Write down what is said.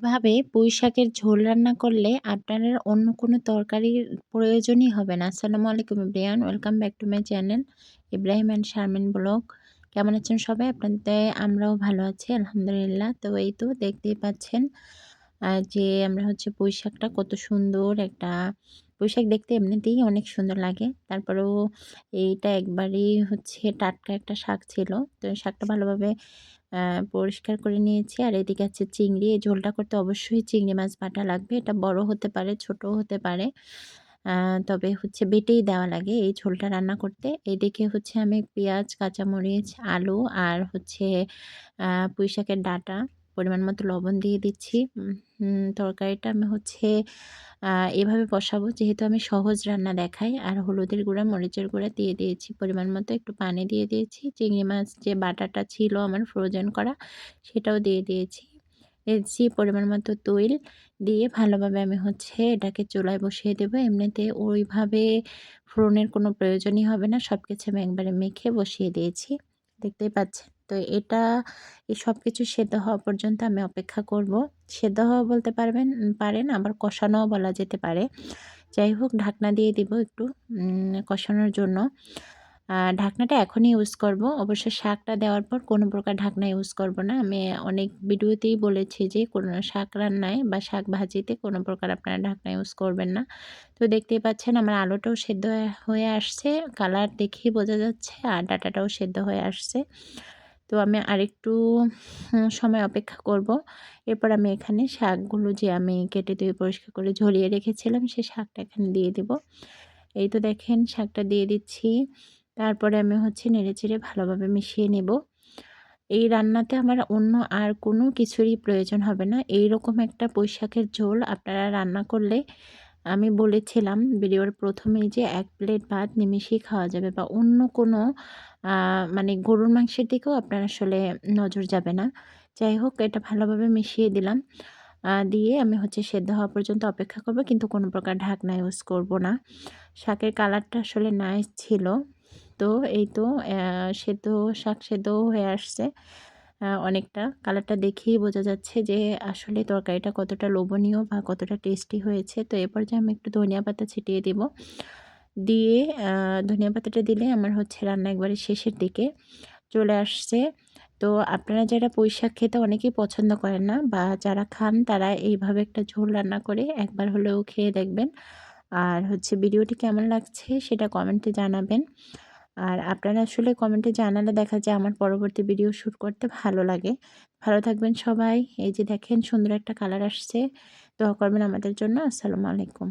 এভাবে পুঁই শাকের ঝোল রান্না করলে আপনার অন্য কোনো তরকারির প্রয়োজনই হবে না। আসসালামু আলাইকুম everyone welcome back to my channel Ibrahim and Sharmin blog. কেমন আছেন সবাই? আপনাদের, আমরাও ভালো আছি, আলহামদুলিল্লাহ। তো এই তো দেখতেই পাচ্ছেন যে আমরা হচ্ছে পুঁই শাকটা কত সুন্দর একটা পুঁই শাক দেখতে এমনিতেই অনেক সুন্দর লাগে। তারপরেও এইটা একবারই হচ্ছে টাটকা একটা শাক ছিল। তো শাকটা ভালোভাবে পরিষ্কার করে নিয়েছি। আর এদিকে আছে চিংড়ি। এই ঝোলটা করতে অবশ্যই চিংড়ি মাছ বাটা লাগবে। এটা বড় হতে পারে, ছোট হতে পারে। তবে হচ্ছে বেটেই দেওয়া লাগে এই ঝোলটা রান্না করতে। এদিকে হচ্ছে আমি পেঁয়াজ, কাঁচামরিচ, আলু আর হচ্ছে পুঁই শাকের ডাটা। পরিমাণ মতো লবণ দিয়ে দিচ্ছি। তরকারিটা আমি হচ্ছে এভাবে বসাবো যেহেতু আমি সহজ রান্না দেখাই। আর হলুদের গুঁড়া, মরিচের গুঁড়া দিয়ে দিয়েছি, পরিমাণ মতো একটু পানি দিয়ে দিয়েছি। চিংড়ি মাছ যে বাটাটা ছিল আমার ফ্রোজেন করা, সেটাও দিয়ে দিয়েছি। দিয়েছি পরিমাণ মতো তৈল দিয়ে ভালোভাবে আমি হচ্ছে এটাকে চুলায় বসিয়ে দেবো। এমনিতে ওইভাবে ফোড়নের কোনো প্রয়োজনই হবে না। সব কিছু আমি একবারে মেখে বসিয়ে দিয়েছি। দেখতেই পাচ্ছেন। তো এটা, এই সব কিছু সেদ্ধ হওয়া পর্যন্ত আমি অপেক্ষা করব। সেদ্ধ হওয়া বলতে পারবেন, পারেন, আবার কষানোও বলা যেতে পারে। যাই হোক, ঢাকনা দিয়ে দিব একটু কষানোর জন্য। ঢাকনাটা এখনই ইউজ করব। অবশ্য শাকটা দেওয়ার পর কোনো প্রকার ঢাকনা ইউজ করব না। আমি অনেক ভিডিওতেই বলেছি যে, কোনো শাক রান্নায় বা শাক ভাজিতে কোনো প্রকার আপনারা ঢাকনা ইউজ করবেন না। তো দেখতেই পাচ্ছেন, আমার আলুটাও সেদ্ধ হয়ে আসছে। কালার দেখেই বোঝা যাচ্ছে, আর ডাটাটাও সেদ্ধ হয়ে আসছে। তো আমি আরেকটু সময় অপেক্ষা করব। এরপর আমি এখানে শাকগুলো যে আমি কেটে ধুয়ে পরিষ্কার করে ঝরিয়ে রেখেছিলাম সেই শাকটা এখানে দিয়ে দেব। এই তো দেখেন শাকটা দিয়ে দিচ্ছি। তারপরে আমি হচ্ছে নেড়ে চেড়ে ভালোভাবে মিশিয়ে নেব। এই রান্নাতে আমার অন্য আর কোনো কিছুরই প্রয়োজন হবে না। এই রকম একটা বৈশাখের ঝোল আপনারা রান্না করলে আমি বলেছিলাম ভিডিওর প্রথমেই যে এক প্লেট ভাত নিমিশেই খাওয়া যাবে বা অন্য কোনো মানে গরুর মাংসের দিকেও আপনার আসলে নজর যাবে না। যাই হোক, এটা ভালোভাবে মিশিয়ে দিলাম। দিয়ে আমি হচ্ছে সেদ্ধ হওয়া পর্যন্ত অপেক্ষা করব, কিন্তু কোনো প্রকার ঢাকনা ইউজ করব না। শাকের কালারটা আসলে নাইস ছিল। তো এই তো সেদ্ধ, শাক সেদ্ধ হয়ে আসছে। অনেকটা। কালারটা দেখেই বোঝা যাচ্ছে যে আসলে তরকারিটা কতটা লোভনীয় বা কতটা টেস্টি হয়েছে। তো এরপর যে আমি একটু ধনিয়া পাতা ছিটিয়ে দিব। দিয়ে ধনিয়া পাতাটা দিলে আমার হচ্ছে রান্না একবারে শেষের দিকে চলে আসছে। তো আপনারা যারা পুঁই শাক খেতে অনেকেই পছন্দ করেন না বা যারা খান তারা এইভাবে একটা ঝোল রান্না করে একবার হলেও খেয়ে দেখবেন। আর হচ্ছে ভিডিওটি কেমন লাগছে সেটা কমেন্টে জানাবেন। আর আপনারা আসলে কমেন্টে জানালে দেখা যায় আমার পরবর্তী ভিডিও শ্যুট করতে ভালো লাগে। ভালো থাকবেন সবাই। এই যে দেখেন সুন্দর একটা কালার আসছে। দোয়া করবেন আমাদের জন্য। আসসালামু আলাইকুম।